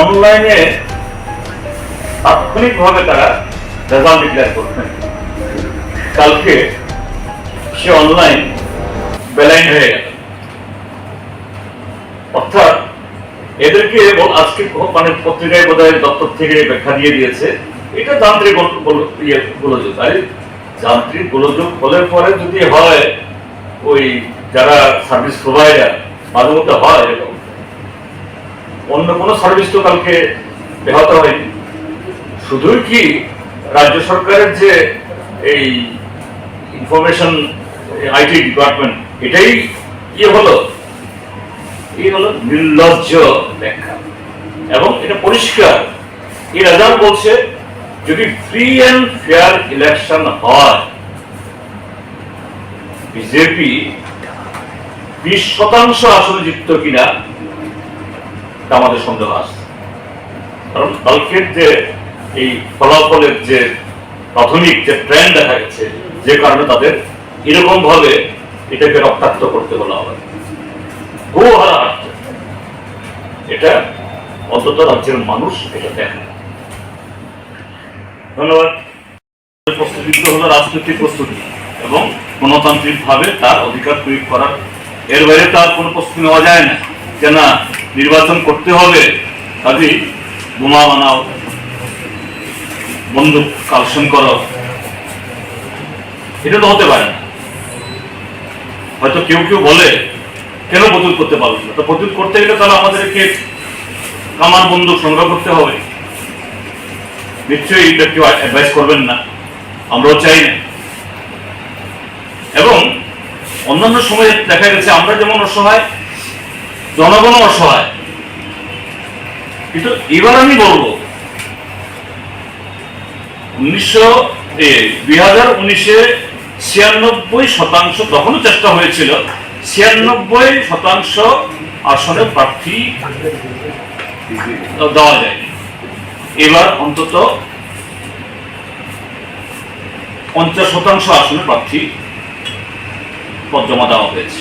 অনলাইনে তাৎক্ষণিকভাবে তারা রেজাল্ট ডিক্লেয়ার করবেন কালকে সে অনলাইন বেলাইন হয়ে গেল অর্থাৎ এদেরকে আজকে মানে পত্রিকায় বোধ হয় দপ্তর থেকে ব্যাখ্যা দিয়ে দিয়েছে। এটা যান্ত্রিক ইয়ে গোলযোগ। আরে যান্ত্রিক গোলযোগ হলে পরে যদি হয় ওই যারা সার্ভিস প্রোভাইডার মাঝে মধ্যে হয় এরকম অন্য কোনো সার্ভিস তো কালকে ব্যাহত হয়নি। শুধুই কি রাজ্য সরকারের যে এই ইনফরমেশন আইটি ডিপার্টমেন্ট এটাই ইয়ে হলো? এই হলো নির্লজ্জ ব্যাখ্যা। এবং এটা পরিষ্কার। এই রেজাল্ট বলছে, যদি ফ্রি অ্যান্ড ফেয়ার ইলেকশন হয়, বিজেপি বিশ শতাংশ আসনে জিতত কিনা আমাদের সন্দেহ আছে। কারণ কালকের যে এই ফলাফলের যে প্রাথমিক যে ট্রেন্ড দেখা গেছে, যে কারণে তাদের এরকম ভাবে এটাকে রক্তাক্ত করতে হলো আবার গো হারা এটা অন্তত রাজ্যের মানুষ এটা দেখে। ধন্যবাদ। প্রস্তুতি হলো রাজনৈতিক প্রস্তুতি এবং গণতান্ত্রিক ভাবে তার অধিকার প্রয়োগ করার। এর বাইরে তার কোনো প্রস্তুতি নেওয়া যায় না। যে না, নির্বাচন করতে হবে কাজেই বোমা বানাও, বন্দুক কালসন করো। এটা তো হতে পারে। না হয়তো কেউ কেউ বলে, কেন প্রতিরোধ করতে পারবে না? তো প্রতিরোধ করতে গেলে তাহলে আমাদেরকে কামান বন্দুক সংগ্রহ করতে হবে। নিশ্চয়ই এটা কেউ অ্যাডভাইস করবেন না। আমরাও চাই না। এবং অন্যান্য সময়ে দেখা গেছে, আমরা যেমন অসহায় জনগণ অসহায়। কিন্তু এবার আমি বলব, উনিশশো দুই হাজার উনিশে ছিয়ানব্বই শতাংশ তখনও চেষ্টা হয়েছিল, ছিয়ানব্বই শতাংশ আসনে প্রার্থী দেওয়া যায় এবার অন্তত পঞ্চাশ শতাংশ আসনে প্রার্থী জমা দেওয়া হয়েছে,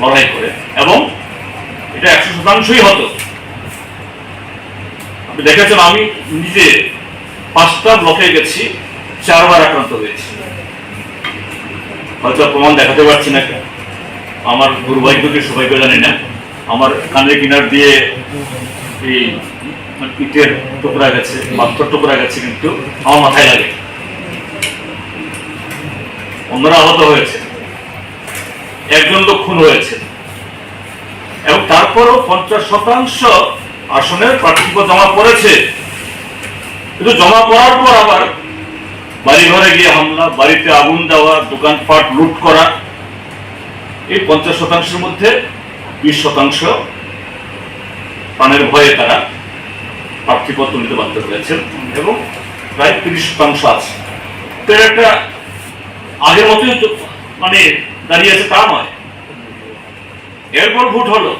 লড়াই করে। এবং এটা একশো শতাংশই হতো। আপনি দেখেছেন আমি নিজে পাঁচটা ব্লকে গেছি, চারবার আক্রান্ত হয়েছি। হয়তো প্রমাণ দেখাতে পারছি না। আমার দুর্ভাগ্যকে সবাইকে জানি না। আমার কানের কিনার দিয়ে এই ইটের টুকরা গেছে পাথর টুকরা গেছে কিন্তু আমার মাথায় লাগে। অন্যরা আহত হয়েছে। একজন লোক খুন হয়েছে। তারপরও পঞ্চাশ শতাংশ আসনের প্রার্থীপদ জমা পড়েছে। কিন্তু জমা পড়ার পর আবার বাড়ি ঘরে গিয়ে হামলা, বাড়িতে আগুন দেওয়া, দোকানপাট লুট করা, এই পঞ্চাশ শতাংশের মধ্যে বিশ শতাংশ প্রাণের ভয়ে তারা প্রার্থীপত্র নিতে বাধ্য হয়েছেন এবং প্রায় তিরিশ শতাংশ আছে। তো একটা আগের মতোই মানে দাঁড়িয়ে আছে তা নয়। এরপর ভোট হলো।